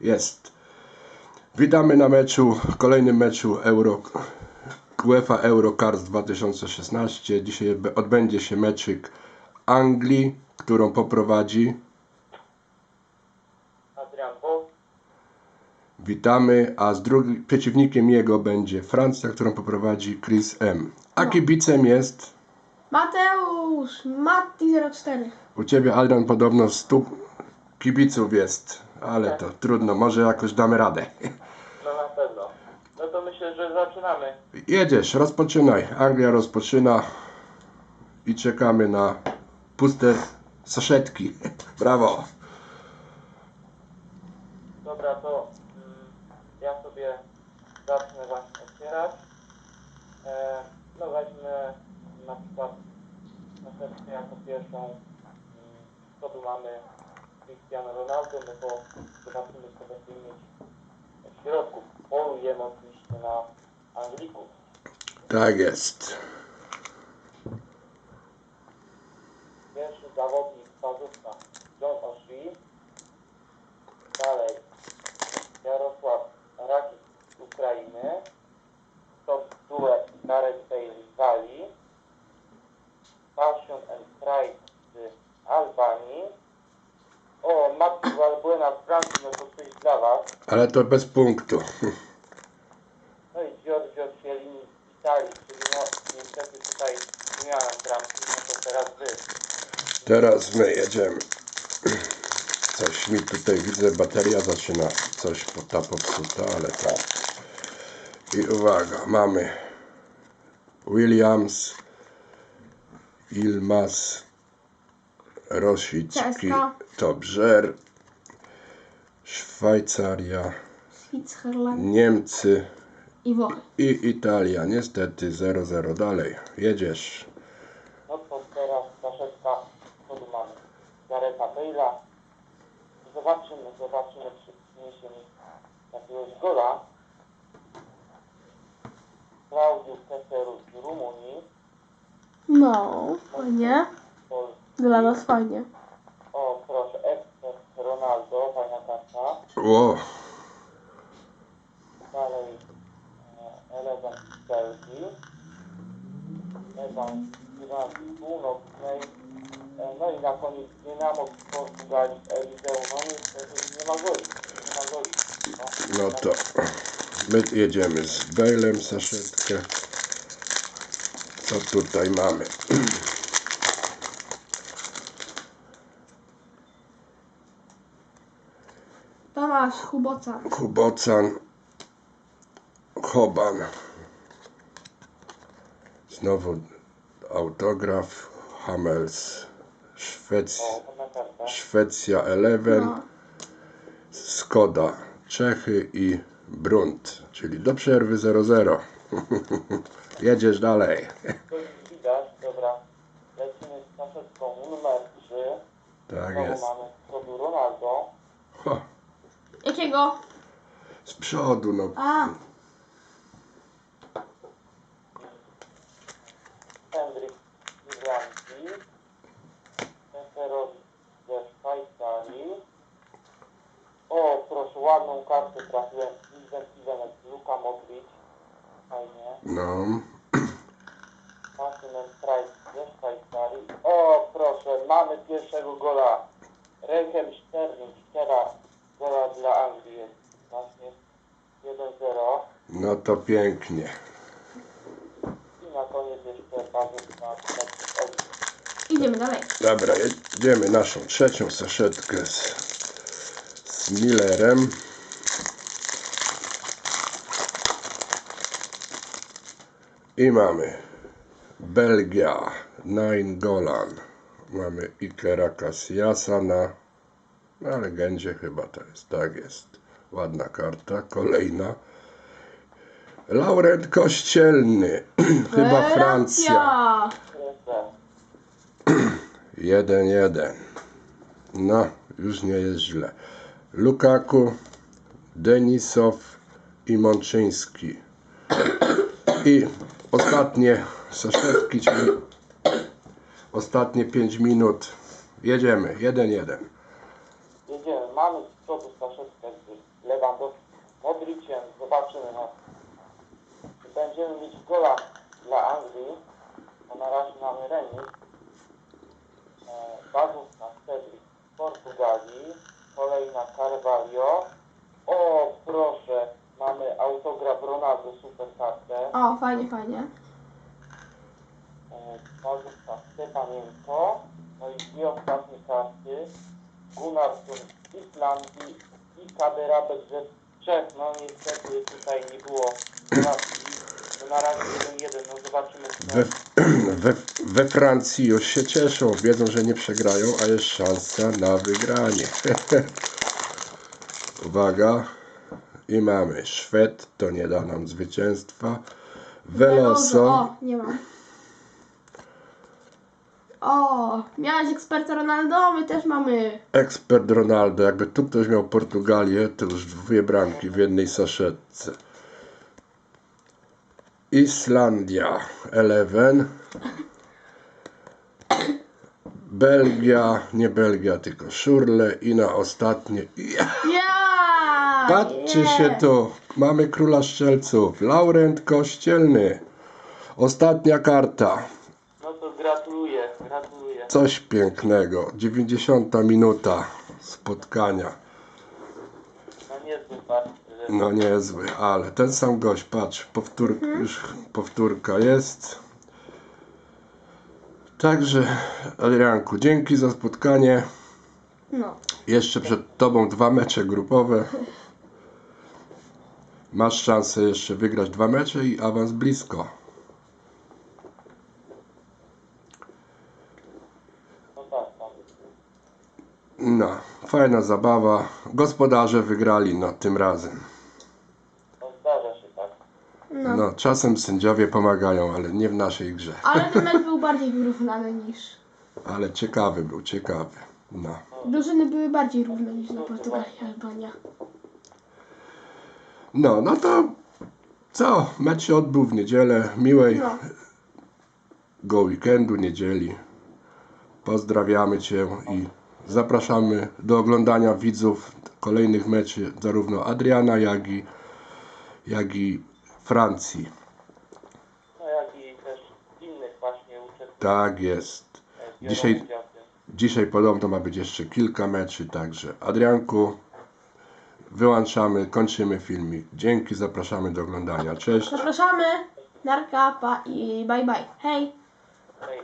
Jest. Witamy na meczu, kolejnym meczu Euro, UEFA Eurocars 2016. Dzisiaj odbędzie się meczyk Anglii, którą poprowadzi. Adrian Witamy, a z drugi, przeciwnikiem jego będzie Francja, którą poprowadzi Chris M. A kibicem jest Mateusz, Matti04. u Ciebie Adrian podobno 100 kibiców jest, ale to trudno, może jakoś damy radę. no na pewno. No to myślę, że zaczynamy. Jedziesz, rozpoczynaj. Anglia rozpoczyna i czekamy na puste saszetki. Brawo. Dobra, to mm, ja sobie zacznę właśnie otwierać. E, no weźmy na przykład następnie jako pierwszą mm, co tu mamy Cristiano Ronaldo, no to zobaczymy co będziemy mieć w środku. Polujemy oczywiście na Anglików. Tak jest. Pierwszy zawodnik fazówka John O'Shea. Z Francji, no to coś dla Was. Ale to bez punktu. No i Giorgio Chiellini z Italii, czyli no niestety tutaj nie miałem bramki, no to teraz Wy. Teraz my jedziemy. Coś mi tutaj widzę, bateria zaczyna coś po- ta popsuta, ale tak. I uwaga, mamy Williams, Ilmas, Rosicki, Czeska. Tobżer, Szwajcaria, Switzerland Niemcy i Włochy. i Italia. Niestety 0-0 dalej. Jedziesz. No to teraz tu mamy? Gareta Bale'a. Zobaczymy, zobaczymy czy przyniesie mi jakiegoś gola. Klaudiu Keseru z Rumunii. No, fajnie. Dla nas fajnie. Ronaldo, fajna karta. Ło, Dalej e, Belgii. Ewan z Irlandii Północnej. E, No i na koniec Dynamo z Portugalii z. No niestety nie ma goli. Nie ma goli. no to my jedziemy z Bale'em saszetkę. Co tutaj mamy? Tomasz Huboca. Kubocan, Hoban. Znowu autograf Hamels. Karta. Szwecja 11. No. Skoda Czechy i Brunt, czyli do przerwy 0-0. Jedziesz dalej. Widać, dobra. Lecimy z kaszetką numer 3. Tak Znowu jest. mamy z przodu Ronaldo. Ho, Jakiego? z przodu, no. A, Hendrik z Irlandii. Senferowi ze Szwajcarii. O, proszę, ładną kartę trafiłem. Steven Stevenek, Luka Modric. Fajnie. No, Martin Price ze Szwajcarii. O, proszę, mamy pierwszego gola. Rechem Sterling, teraz gola dla Anglii jest właśnie 1-0. no to pięknie. I na koniec jeszcze bardzo na idziemy dalej. Dobra, jedziemy naszą trzecią saszetkę z, z Millerem. I mamy Belgia, Nine Golan. Mamy Ikera Cassiasa na, na legendzie chyba to jest, tak jest. Ładna karta, kolejna. Laurent Kościelny, chyba Francja. Francja. 1-1. No, już nie jest źle. Lukaku, Denisow i Mączyński. I ostatnie czyli ostatnie 5 minut. Jedziemy. 1-1. Mamy z przodu Staszewska z Lewandowskim, Modriciem. Zobaczymy, no. Będziemy mieć gola dla Anglii, bo na razie mamy remis. E, Bazówka Cedric z Portugalii, kolejna Carvalho. O, proszę, mamy autograf Ronaldo, super kartę. O, fajnie, fajnie. E, Bazówka Stepanienko. No i dwie ostatnie karty. Gunnarsson z Islandii i Kaderabek ze Czech. No niestety tutaj nie było porażki. To na razie 1-1, no zobaczymy co. We, we, we Francji już się cieszą, wiedzą, że nie przegrają, a jest szansa na wygranie. Uwaga. I mamy Szwed, to nie da nam zwycięstwa. Veloso. O, nie mam. O, miałeś eksperta Ronaldo, my też mamy. Ekspert Ronaldo, jakby tu ktoś miał Portugalię, to już dwie bramki w jednej saszetce. Islandia 11. Belgia, nie Belgia, tylko Szurle i na ostatnie. Ja, Ja! patrzcie yeah. się tu, mamy króla strzelców, Laurent Kościelny. Ostatnia karta, to gratuluję, coś pięknego, 90 minuta spotkania. No niezły że- No niezły, ale ten sam gość, patrz, powtór, już powtórka jest. Także Adrianku, dzięki za spotkanie. No. Jeszcze przed tobą dwa mecze grupowe. Masz szansę jeszcze wygrać dwa mecze i awans blisko. No tak, tam. No, fajna zabawa. Gospodarze wygrali no tym razem. No zdarza się tak. no. No, czasem sędziowie pomagają, ale nie w naszej grze. Ale ten mecz był bardziej wyrównany niż. Ale ciekawy był, ciekawy. No. Drużyny były bardziej równe niż na Portugalii i Albania. No, no to co? Mecz się odbył w niedzielę. Miłej No. go weekendu, niedzieli. Pozdrawiamy Cię i zapraszamy do oglądania widzów kolejnych meczy zarówno Adriana, jak i, jak i Francji. No jak i też innych właśnie uczestników. Tak jest. Dzisiaj-. Dzisiaj podobno ma być jeszcze kilka meczy, także Adrianku, wyłączamy, kończymy filmik. Dzięki, zapraszamy do oglądania. Cześć. Zapraszamy. Narka, pa i bye bye. Hej!